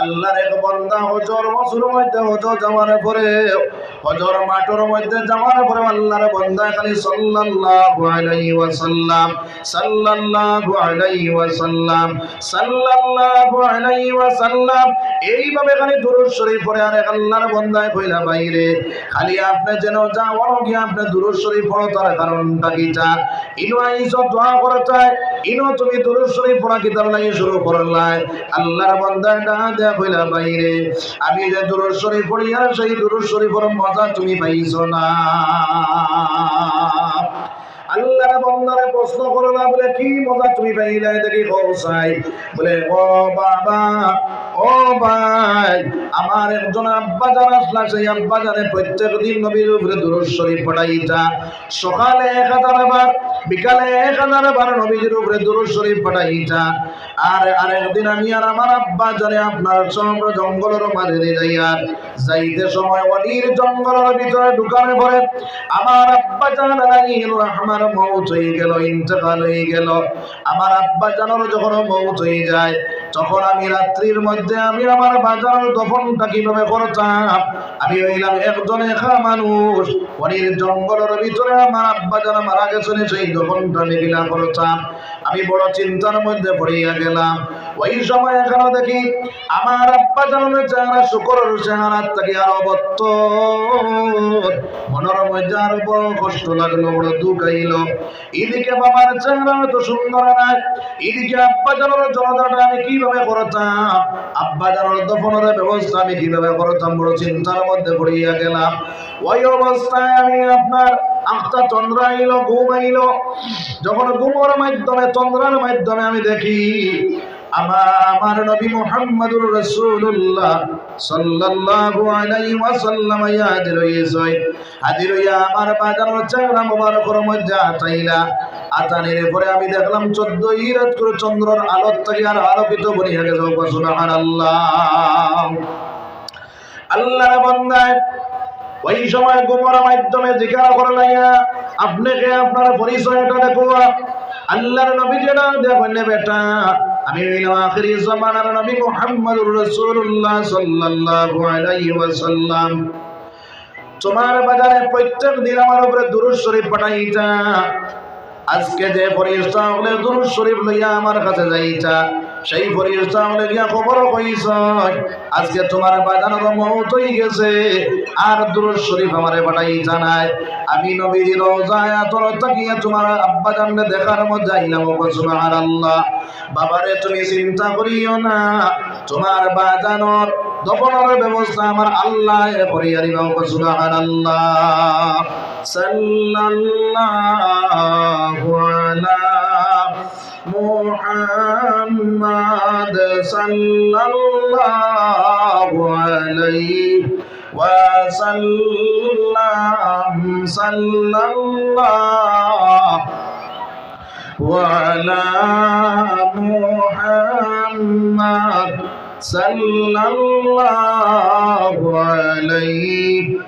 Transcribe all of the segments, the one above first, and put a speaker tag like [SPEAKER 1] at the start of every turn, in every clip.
[SPEAKER 1] আল্লাহর এক বান্দা হজর বছর মধ্যে হজর যাওয়ার পরে, হজর মাঠের মধ্যে যাওয়ার পরে আল্লাহর বান্দা খালি সাল্লাল্লাহু আলাইহি ওয়াসাল্লাম, সাল্লাল্লাহু আলাইহি ওয়াসাল্লাম, সাল্লাল্লাহু আলাইহি ওয়াসাল্লাম। এইভাবে খালি দুরূদ শরীফ পড়ে আর আল্লাহর বান্দায় কইলা, বাইরে, খালি আপনি যেন যাওয়ার গিয়ে আপনি দুরূদ শরীফ পড়ো, তার কারণটা কি চা ইনো আইসো দোয়া করে চায়, ইনো তুমি দুরূদ শরীফ পড়া কি তার লাগি শুরু করলাই। আল্লাহর বান্দায় ডাক আমি যে দুরূদ শরীফ পড়ি আর সেই দুরূদ শরীফের মজা তুমি পাইছো না। আল্লাহ বন্দারে প্রশ্ন করলা বলে, কি মজা তুমি পাইলে? দেখি কৌসাই বলে, ও বাবা ও ভাই, আমার একজন আব্বা যান আসলা, সেই আব্বা জানে প্রত্যেক দিন নবীর উপরে দুরুদ শরীফ পড়াইতা। সকালে এক হাজার বার, বিকালে এক হাজার বার নবীজির উপরে দুরুদ শরীফ পড়াইতা। আর আরেকদিন আমি আর আমার আব্বা জানে আপনার সমগ্র জঙ্গলের মাঝে দিয়ে যাইয়া যাইতে সময় অনির জঙ্গলের ভিতরে ঢুকানে পড়ে আমার আব্বা জান রহমান মৌত হয়ে গেল, ইন্তেকাল হয়ে গেল। আমার আব্বা জানার যখন মৌত হয়ে যায় তখন আমি রাত্রির মধ্যে আমি আমার বাজার দফনটা কীভাবে করতাম? আমি হইলাম একজন একা মানুষ। অনির জঙ্গলের ভিতরে আমার আব্বা যারা মারা গেছেন, সেই দফনটা নিবিলা করতাম আমি বড় চিন্তার মধ্যে পড়িয়া গেলাম। ওই সময় এখানে দেখি আমার আব্বা জানানোর চেহারা, শুকরের চেহারা থেকে আর অবত্ত। মনের মধ্যে আরও বড় কষ্ট লাগল, বড় দুঃখ আইল। এদিকে বাবার চেহারা তো সুন্দর নাই এদিকে আব্বা জানানোর জনতাটা আমি কীভাবে করতাম? আব্বা জানানোর দফনের ব্যবস্থা আমি কীভাবে করতাম? বড় চিন্তার মধ্যে পড়িয়া গেলাম। ওই অবস্থায় আমি আপনার আখটা চন্দ্র আইল ঘুম আইল যখন ঘুমোর মাধ্যমে, চন্দ্রের মাধ্যমে আমি দেখি আমার নবী মুহাম্মদুর রাসূলুল্লাহ সাল্লাল্লাহু আলাইহি ওয়াসাল্লাম হাজির হইছে হাজির হইয়া আমার বাজারের চেহারা মোবারকের মধ্যে আটাইলা আতানের পরে আমি দেখলাম চোদ্দ ইরাত করে চন্দ্রের আলোর থেকে আর আলোকিত বনিয়া গেছে। সুবহানাল্লাহ। আল্লাহর বান্দায় ওই সময় গোমর মাধ্যমে জিজ্ঞাসা করে লাইয়া, আপনাকে আপনার পরিচয়টা দেখো। আল্লাহর নবী যেটা দেখেন বেটা, আমি হইলাম আখিরি জামানার নবী মুহাম্মদুর রাসূলুল্লাহ সাল্লাল্লাহু আলাইহি ওয়াসাল্লাম। তোমার বাজারে প্রত্যেক দিন আমার উপরে দুরূদ শরীফ পাঠাইতা। আজকে যে ফরিস্তা হলে দুরুদ শরীফ লইয়া আমার কাছে যাইতা সেই ফরিস্তা হলে গিয়া খবর কইছ আজকে তোমার বাজানোর মৌত গেছে। আর দুরুদ শরীফ আমারে পাঠাইতা নাই। আমি নবীর রোজায় তোর তাকিয়ে তোমার আব্বা জানলে দেখার মধ্যে আইলাম সুবহানাল্লাহ। বাবারে, তুমি চিন্তা করিও না। তোমার বাজানোর দপনের ব্যবস্থা আমার আল্লাহ করিয়া দিবা। সুবহানাল্লাহ। সাল্লাল্লাহু আলা محمد صلى الله عليه وسلم صلى الله وعلى محمد صلى الله عليه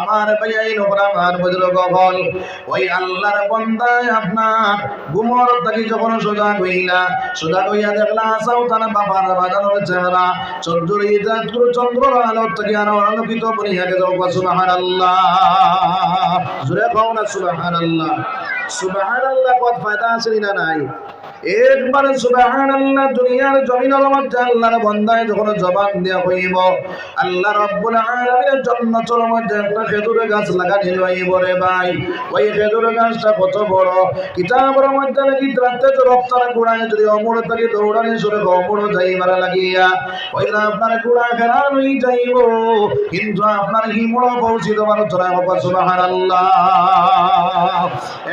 [SPEAKER 1] আমার ভাই নোকরা আমার বুজুর্গ হল ওই আল্লাহর বন্দায় আপনার গুমর থাকি যখন সোজা হইলা সোজা হইয়া দেখলা, আসাও তার বাবার বাজানোর চেহারা। চন্দ্র চন্দ্র আলো থেকে আরও আলোকিত করিয়া গেল। সুবাহান আল্লাহ জুড়ে কও না আল্লাহ সুবাহান আল্লাহ কত ফায়দা আছে না নাই? একবার সুবহানাল্লাহ, দুনিয়ার জমিনের মধ্যে আল্লাহর বান্দায় যখন জবান দেয়া হইব, আল্লাহ রাব্বুল আলামিনের জান্নাতের মধ্যে একটা খেজুরের গাছ লাগানি হইব রে ভাই, ওই খেজুরের গাছটা কত বড়? কিতাবের মধ্যে নাকি রাতে তো রপ্তার গুড়ায় যদি অমর থাকি দৌড়ানি সুরে অমর যাইবার লাগিয়া ওই আপনার গুড়া খেলা নই যাইব, কিন্তু আপনার হিমড় পৌঁছিত মানুষ জনায় বাবা সুবহানাল্লাহ।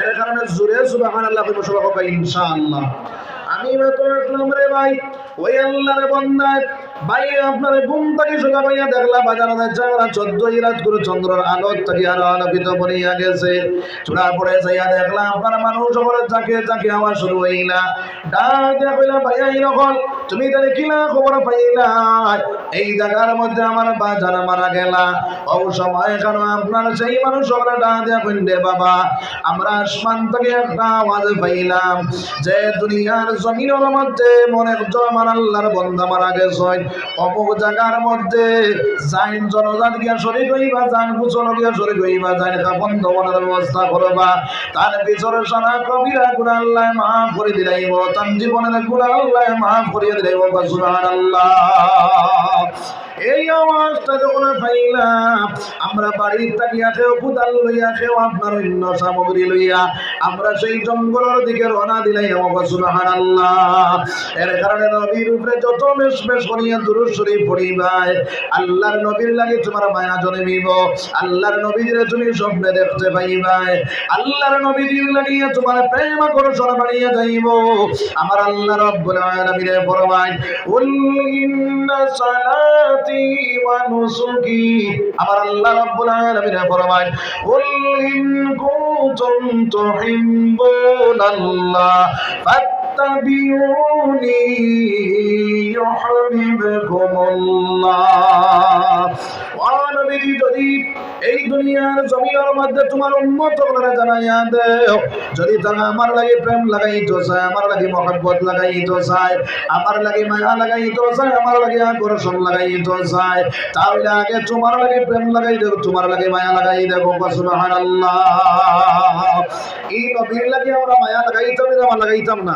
[SPEAKER 1] এর কারণে জুড়ে সুবহানাল্লাহ কইব সবাই ইনশাআল্লাহ। আমি তো আসলাম রে ভাই। ওই বন্দায় ঘুম থেকে দেখলা বাজার করে আলোর থেকে আরও আলোকিত বনিয়া গেছে। চূড়া পড়ে যাইয়া দেখলা আপনার মানুষ ওপরে চাকে চাকে শুরু হইলা। ভাইয়া তুমি তাহলে কিলা খবর পাইলা? এই জায়গার মধ্যে আমার বাজার মারা গেলা। ও কেন আপনার সেই মানুষ ওপরে ডাক দিয়া বাবা, আমরা আসমান থেকে একটা আওয়াজ পাইলাম যে দুনিয়ার জমিনের মধ্যে মনে হচ্ছে আমার আল্লাহর বন্ধা মারা গেছে অমুক জায়গার মধ্যে যাইন জনজাত গিয়া শরীর হইবা যান কুচল গিয়া শরীর হইবা যাইন কাপন দমনের ব্যবস্থা করবা। তার পিছনে সারা কবিরা গুণা আল্লাহ মাফ করে দিলাইব, তার জীবনের গুণা আল্লাহ মাফ করিয়ে দিলাইব, সুবহানাল্লাহ। এই আওয়াজটা যখন পাইলাম, আমরা বাড়ির তাকিয়া খেয়েও কুদাল লইয়া খেয়েও আপনার অন্য সামগ্রী লইয়া আমরা সেই জঙ্গলের দিকে রওনা দিলাই সুবাহান আল্লাহ এর কারণে নবীর উপরে যত মেশ মেশ করিয়া দুরুদ শরীফ পড়িবাই আল্লাহর নবীর লাগে তোমার মায়া জন্মিব আল্লাহর নবীর তুমি স্বপ্নে দেখতে পাইবাই আল্লাহর নবীর লাগিয়ে তোমার প্রেম আকর্ষণ বাড়িয়ে যাইব। আমার আল্লাহ রব্বুল আলামিন ফরমায় কুল ইন্না সালাতি ওয়া নুসুকি। আমার আল্লাহ রব্বুল আলামিন ফরমায় কুল ইন কুনতুম তুহিব্বুনাল্লাহ ফাত্তাবিউনি ইউহিব্বুকুমুল্লাহ ও নবীজি, যদি এই দুনিয়ার জমিনের মধ্যে তোমার উন্মত করে জানাইয়া দেও, যদি তারা আমার লাগে প্রেম লাগাইতো চায়, আমার লাগে মহব্বত লাগাইতো চায়, আমার লাগে মায়া লাগাইতো চায়, আমার লাগে আকর্ষণ লাগাইতো চায়, তাহলে আগে তোমার লাগে প্রেম লাগাই দেব তোমার লাগে মায়া লাগাই দেব সুবহানাল্লাহ। এই নবীর লাগে আমরা মায়া লাগাইতাম লাগাইতাম না।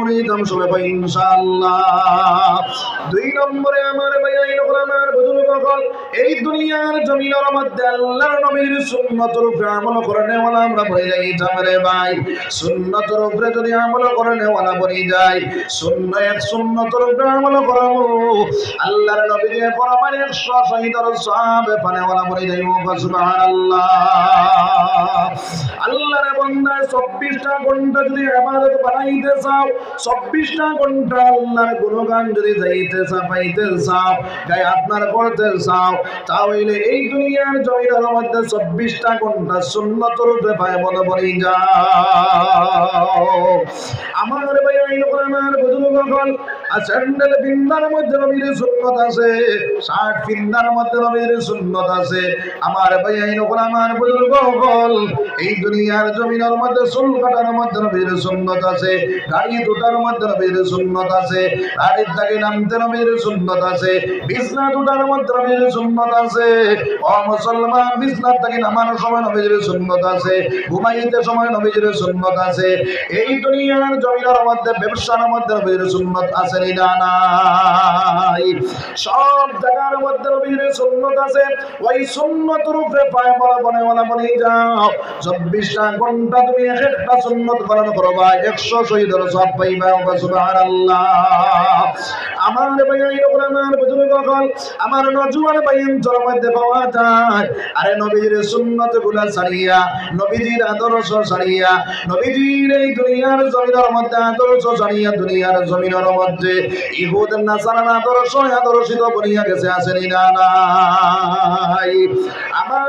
[SPEAKER 1] মনে যেতাম সবাই ইনশাআল্লাহ। দুই নম্বরে আমার ভাই আইন আমার বুজুর্গ সকল এই দুনিয়ার জমিনের মধ্যে আল্লাহর নবীর সুন্নতের উপরে আমল করে নেওয়ালা আমরা বলে যাইতাম রে ভাই। সুন্নতের উপরে যদি আমল করে নেওয়ালা বলে যাই শূন্য এক সুন্নতের উপরে আমল করাবো। আল্লাহর নবী দিয়ে পরমানে একশো শহীদর সাহাবে পানেওয়ালা বলে যাইব সুবহানাল্লাহ। আল্লাহর বন্দায় চব্বিশটা ঘণ্টা যদি আবাদত বানাইতে চাও চব্বিশটা ঘণ্টা আল্লাহর গুণগান যদি যাইতে চাও, পাইতে চাও, গায়ে আপনার করতে চাও, তাহলে এই দুনিয়ার জমিনের মধ্যে চব্বিশটা ঘণ্টা সুন্নত রূপে ভাই বলে বলি যাও। আমার ভাই আইন আমার বুজুর্গগণ আর স্যান্ডেল বিন্দার মধ্যে নবীর সুন্নত আছে, ষাট ফিন্দার মধ্যে নবীর সুন্নত আছে। আমার ভাই আইন আমার বুজুর্গগণ এই দুনিয়ার জমিনের মধ্যে চুল কাটার মধ্যে নবীর সুন্নত আছে, গাড়ি দুটার মধ্যে নবীর সুন্নত আছে, গাড়ির দাগে নামতে নবীর সুন্নত আছে, বিছনা দুটার মধ্যে নবীর সুন্নত আছে। ও মুসলমান, বিছনার থেকে নামানোর সময় নবীর সুন্নত আছে, ঘুমাইতে সময় নবীর সুন্নত আছে। এই দুনিয়ার জমিনের মধ্যে, ব্যবসার মধ্যে নবীর সুন্নত আছে সব মধ্যে সুন্নত আছে। তুমি আমার নজুয়ান মধ্যে পাওয়া যায়। আরে নবীর সুন্নতগুলা ছাড়িয়া, নবীজির আদর্শ ছাড়িয়া, নবীজির এই দুনিয়ার জমিনের মধ্যে আদর্শ ছাড়িয়া দুনিয়ার জমিনের মধ্যে ইহুদ নাসারার আদর্শ আদর্শিত বনিয়া গেছে, আসেনি না আমার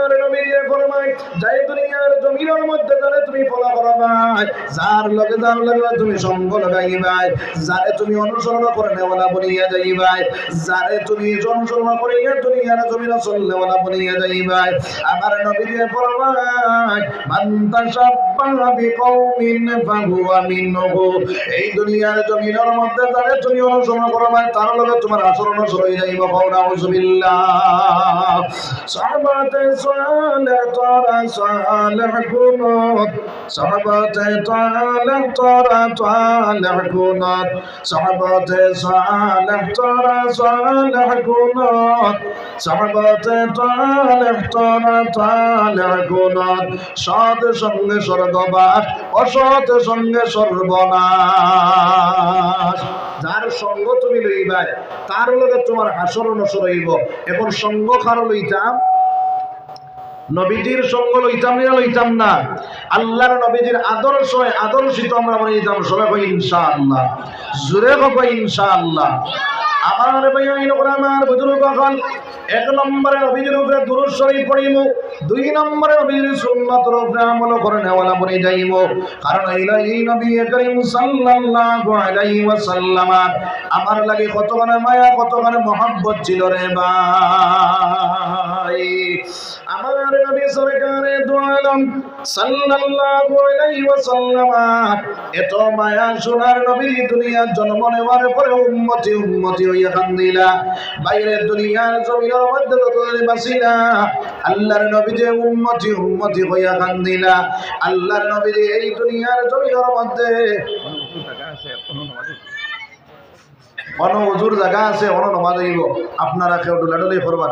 [SPEAKER 1] যাই দুনিয়ার জমিনের মধ্যে যারে তুমি ফলো করবাই যার লগে যার লগে তুমি সঙ্গ লাগাইবাই, যারে তুমি অনুসরণ করে নেওয়ালা বনিয়া যাইবাই, যারে তুমি অনুসরণ করিয়া দুনিয়ার জমিনে চললেওয়ালা যাইবাই। আমার মান বিকৌমিন ফাহুয়া মিনহু, এই দুনিয়ার জমিনের মধ্যে যারে তুমি অনুসরণ করো মানে তার লগে তোমার আচরণ সরই যাইব ফাউনা উজবিল্লাহ সাহাবাতে সালে তারা সালে গুনত, সাহাবাতে তালে তারা তালে গুনত, সাহাবাতে সালে তারা সালে গুনত, সাহাবাতে সঙ্গে স্বর্গবাস, অসৎ সঙ্গে সর্বনাশ। যার সঙ্গ তুমি লইবাই তার লগে তোমার হাসর নসর হইব। এখন সঙ্গ কার লইতাম? নবীজির সঙ্গ লইতাম না লইতাম না। আল্লাহর নবীজির আদর্শ, আদর্শিত আমরা মনে নিতাম সবাই কই ইনশাআল্লাহ। জুড়ে কই ইনশাআল্লাহ। আমার ভাই আমার বুজুর্গ এক নম্বরে নবীজির উপরে দুরূদ শরীফ পড়িব দুই নম্বরে নবীর সুন্নাতের উপরে আমল করে নেওয়ালা বনে যাইব। কারণ এইলা এই নবী করিম সাল্লাল্লাহু আলাইহি ওয়াসাল্লাম, আমার লাগে কতখানি মায়া, কতখানি মহব্বত ছিল রে ভাই। আমার নবী সরকারে দোয়ালাম সাল্লাল্লাহু আলাইহি ওয়াসাল্লাম এত মায়া সোনার নবী দুনিয়ার জন্ম নেওয়ার পরে উম্মতি উম্মতি হইয়া কান্দিলা বাইরে দুনিয়ার জমিনের মধ্যে যতদিন বাসিলা আল্লাহর নবী যে উম্মতি উম্মতি হইয়া কান্দিলা আল্লাহর নবী যে এই দুনিয়ার জমিনের মধ্যে অন হুজুর জায়গা আছে অন নমাজ আপনারা কেউ ডুলাডুলি করবার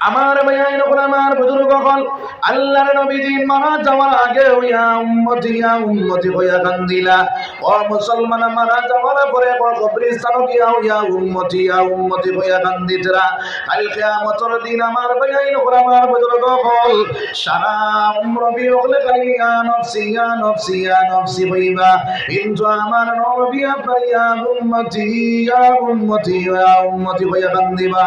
[SPEAKER 1] আমার নকল আমার বুজুর্গ হল। আল্লাহর নবীজি মারা যাওয়ার আগে হইয়া উম্মতি ইয়া উম্মতি হইয়া কান্দিলা। ও মুসলমান, মারা যাওয়ার পরে কবরস্থান গিয়া হইয়া উম্মতি ইয়া উম্মতি হইয়া কান্দিতরা। কাল কিয়ামতের দিন আমার নকল আমার বুজুর্গ হল। সারা উম্র বিরগলে খালি ইয়া নফসি ইয়া নফসি ইয়া নফসি হইবা। কিন্তু আমার নবী আপনার ইয়া উম্মতি ইয়া উম্মতি ইয়া উম্মতি হইয়া কান্দিবা।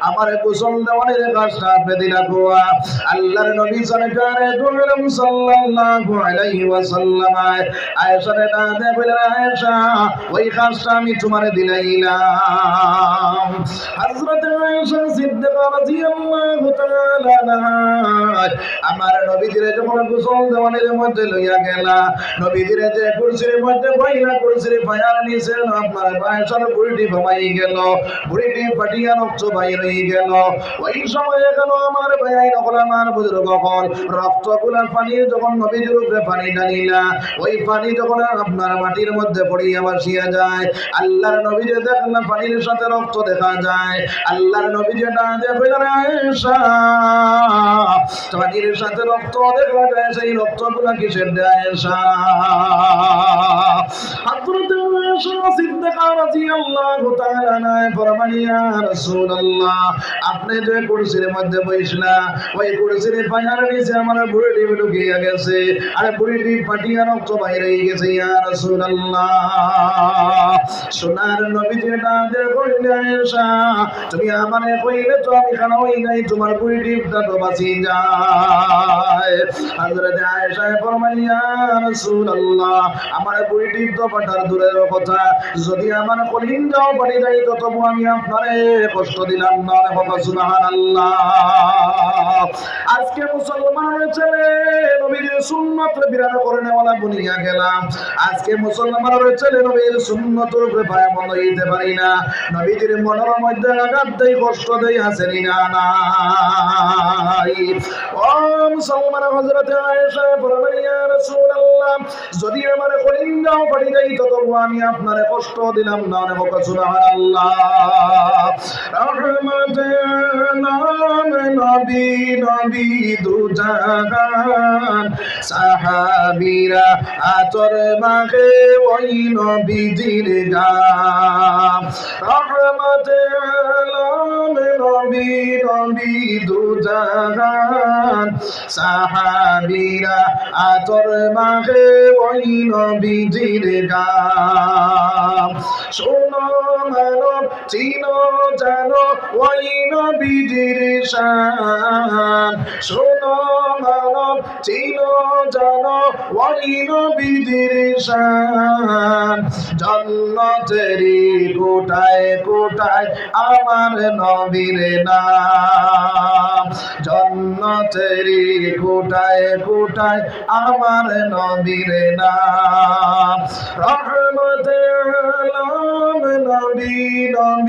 [SPEAKER 1] আমার কাজটা আল্লাহর নবী সরকারে দুলম সাল্লাল্লাহু আলাইহি আয়েশা না আয়েশা, ওই কাজটা আমি তোমারে দিলাইলাম। হযরত আয়েশা রাদিয়াল্লাহু তাআলা আমার যখন মধ্যে লইয়া যে কুরসির মধ্যে বইলা কুরসির ফায়ার নিছে আপনার বুড়িটি গেল, বুড়িটি ফাটিয়া রক্ত গেল। ওই গেল আমার ভাই নকল আমার বুজুর্গ কখন রক্তগুলার পানি যখন পানি ওই পানি যখন আপনার মাটির মধ্যে পড়িয়া বাসিয়া যায়। আল্লাহর নবী যে দেখলাম পানির সাথে রক্ত দেখা যায়। আল্লাহর নবী যে ডাকে পানির সাথে রক্ত দেখা যায়, সেই রক্তগুলা কিসের দেয় আয়েশা আপনি যে মধ্যে ওই পায়ার নিচে আমার বুড়িটি ঢুকিয়া গেছে। আর ফাটিয়া রক্ত বাইরে গেছে সোনার নবী যেটা তুমি আমারে কইলে তো আমি হই নাই, তোমার তো বাঁচি যায়। আয়েশা ইয়া রাসূলুল্লাহ, আমার তো দূরের কথা, যদি আমার কলিন যাও বাড়ি যাই তবু আমি আপনারে কষ্ট দিলাম না বাবা, সুবহানাল্লাহ। আজকে মুসলমানের ছেলে নবীর সুন্নত বিরান করে নেওয়ালা বনিয়া গেলাম। আজকে নবীর পায় মন হইতে পারি না। নবীজির মনের মধ্যে আঘাত দেই কষ্ট দেই আসেনি না ও মুসলমান হযরতে আয়েশা ইয়া যদি আমার যাও বাড়ি যাই তবু আমি আপনারে কষ্ট দিলাম না বাবা সুবহানাল্লাহ। রহমতে নাম নবী নবী দুজাহান সাহাবীরা আতর মাখে ওই নবীজির গাম রহমতে আলম নবী নবী দুজাহান সাহাবীরা আতর মাখে ওই নবীজির গাম শোনো মানব চিনো জানো ওই নবীজির শান। শোনো মানব, চিনো জানো ওই নবীজির শান। জন্নতেরি কোটায় কোটায় আমার নবীর নাম। জন্নতেরি কোটায় কোটায় আমার নবীর নাম। রহমতে নবী নবী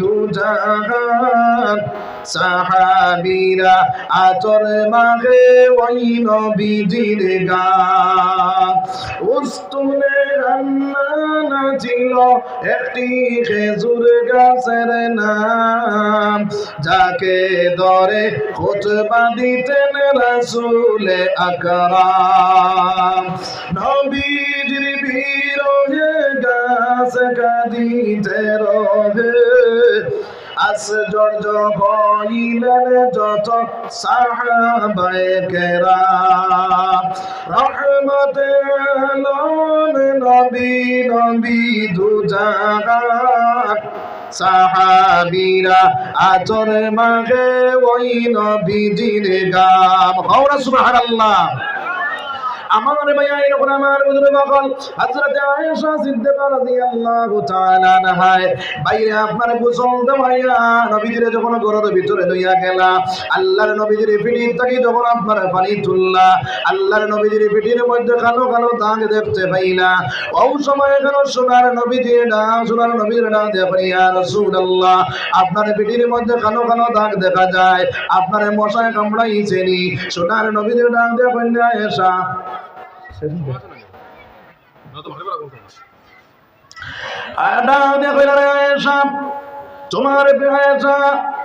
[SPEAKER 1] দুজাহান সাহাবীরা আতর মাগে ওই নবীজির গান। উস্তুলে রান্না ছিল একটি খেজুর গাছের নাম, যাকে ধরে খুতবা দিতেন রাসূলে আকরাম। নবীজির বিরহে গাছ কাঁদিতে রহে। আশ্চর্য হইলেন যত সাহাবায়ে কেরাম, রহমতে আলম নবী নবী দুজাহান। সাহাবীরা আচর মাগে, ওই নবীজির গাম। হওরা সুবহানাল্লাহ। আমার ভাইয়া এরকম আমার বুঝলে বকল হযরত আয়েশা সিদ্দিকা রাদিয়াল্লাহু তাআলা আনহায় বাইরে আপনার গোসল দেওয়াইয়া নবীজিরে যখন ঘরের ভিতরে লইয়া গেলা, আল্লাহর নবীজির পিঠি থেকে যখন আপনার পানি তুললা, আল্লাহর নবীজির পিঠির মধ্যে কালো কালো দাগ দেখতে পাইলা। ও সময় কেন সোনার নবীজি না সোনার নবীর না দেখেন ইয়া রাসূলুল্লাহ, আপনার পিঠির মধ্যে কালো কালো দাগ দেখা যায়, আপনার মশায় কামড়াইছেনি সোনার নবীজির ডাক দেখেন না, আয়েশা। তোমার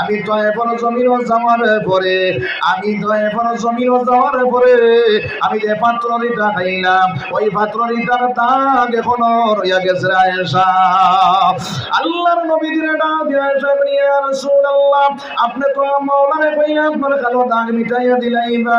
[SPEAKER 1] আমি তো এখন জমিন যাওয়ার পরে আমি তো এখন জমিন যাওয়ার পরে আমি যে পাত্ররিটা খাইলাম ওই পাত্ররিটার দাগ এখনও রইয়া গেছে আয়েশা আল্লাহর নবী ডাক দিয়ে আয়েশা ইয়া রাসূলুল্লাহ আপনি তো মাওলানা কইয়া আপনার কালো দাগ মিটাইয়া দিলাইবা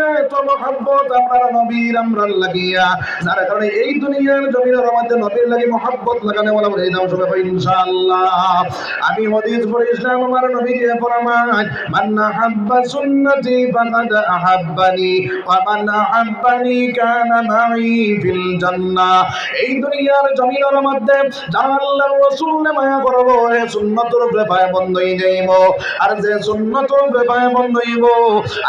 [SPEAKER 1] এত মহব্বত আপনার নবীর আমরা লাগিয়া। যার কারণে এই দুনিয়ার জমিনের মধ্যে নবীর লাগি মহব্বত লাগানো বলা বলে দাম সবাই ইনশাআল্লাহ। আমি হাদিস পড়ে ইসলাম আমার নবী দিয়ে ফরমান মান হাব্বা সুন্নতি ফাকাদ আহাব্বানি, ওয়া মান আহাব্বানি কানা মাই ফিল জান্নাহ। এই দুনিয়ার জমিনের মধ্যে যারা আল্লাহর রাসূলকে মায়া করব, এ সুন্নতের উপরে পায় বন্ধ হয়ে যাইব আর যে সুন্নতের উপরে পায় বন্ধ হইব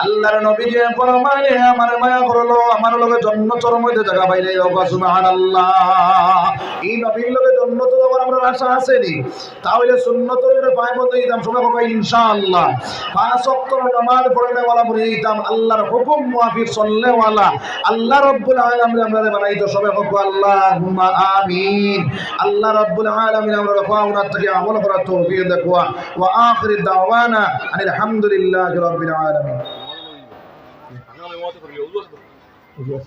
[SPEAKER 1] আল্লাহর নবী যে ফরমায় আমার মায়া করল, আমার লগে মধ্যে জায়গা পাইলে এই নবীর লগে জন্নত যাওয়ার আমরা আশা আছে নি? তাহলে পায় বন্ধ দিতাম পাঁচ নামাজ দিতাম আল্লাহর হুকুম আল্লাহ রব্বুল আমরা আমিন। আল্লাহ রব্বুল আলামিন আমরা রফাউনা থেকে আমল করার ওয়া আখির দাওয়ানা আনিল uma outra pra mim, duas